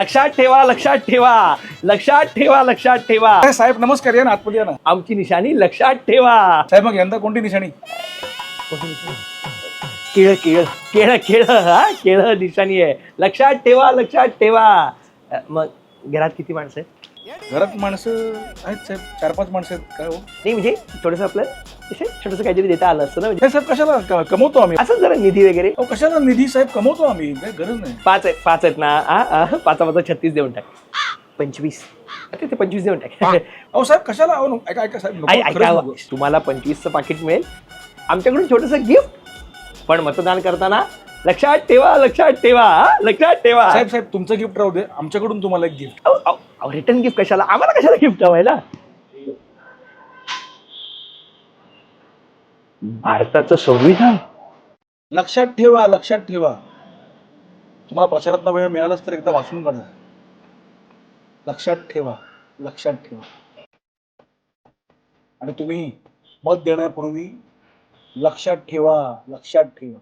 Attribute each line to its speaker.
Speaker 1: लक्षात ठेवा लक्षात ठेवा. लक्षात ठेवा लक्षात ठेवा.
Speaker 2: साहेब नमस्कार या ना आतमध्ये या ना.
Speaker 1: आमची निशाणी लक्षात ठेवा.
Speaker 2: साहेब मग यंदा कोणती निशाणी?
Speaker 1: केळ केळ. केळ केळ हा केळ निशाणी आहे. लक्षात ठेवा लक्षात ठेवा. अ, मग घरात किती माणसं आहेत?
Speaker 2: घरात माणसं आहेत साहेब चार पाच माणसं आहेत काय हो?
Speaker 1: नाही म्हणजे थोडंसं आपलं छोटंसं काहीतरी देता आलं असतं ना म्हणजे
Speaker 2: नाही साहेब कशाला क- कमवतो आम्ही?
Speaker 1: असं जरा निधी वगैरे?
Speaker 2: अहो कशाला निधी साहेब कमवतो आम्ही काही गरज नाही.
Speaker 1: पाच आहेत पाच आहेत ना आ, आ, पाचा पाचा छत्तीस देऊन टाक. पंचवीस. आता ते पंचवीस देऊन टाक.
Speaker 2: अहो साहेब कशाला अहो नको- ऐका ऐका साहेब नको,
Speaker 1: ऐ-
Speaker 2: खरंच
Speaker 1: ऐका
Speaker 2: नको.
Speaker 1: तुम्हाला पंचवीसचं पाकिट मिळेल. आमच्याकडून छोटंसं गिफ्ट पण मतदान करताना लक्षात ठेवा लक्षात ठेवा हा? लक्षात ठेवा.
Speaker 2: साहेब साहेब तुमचं गिफ्ट राहू दे. आमच्याकडून तुम्हाला एक गिफ्ट
Speaker 1: रिटर्न गिफ्ट कशाला? आम्हाला कशाला गिफ्ट हवायला भारताचं संविधान.
Speaker 2: लक्षात ठेवा लक्षात ठेवा. तुम्हाला प्रचारात वेळ मिळालाच तर एकदा वाचून काढा लक्षात ठेवा लक्षात ठेवा. आणि तुम्ही मत देण्यापूर्वी लक्षात ठेवा लक्षात ठेवा.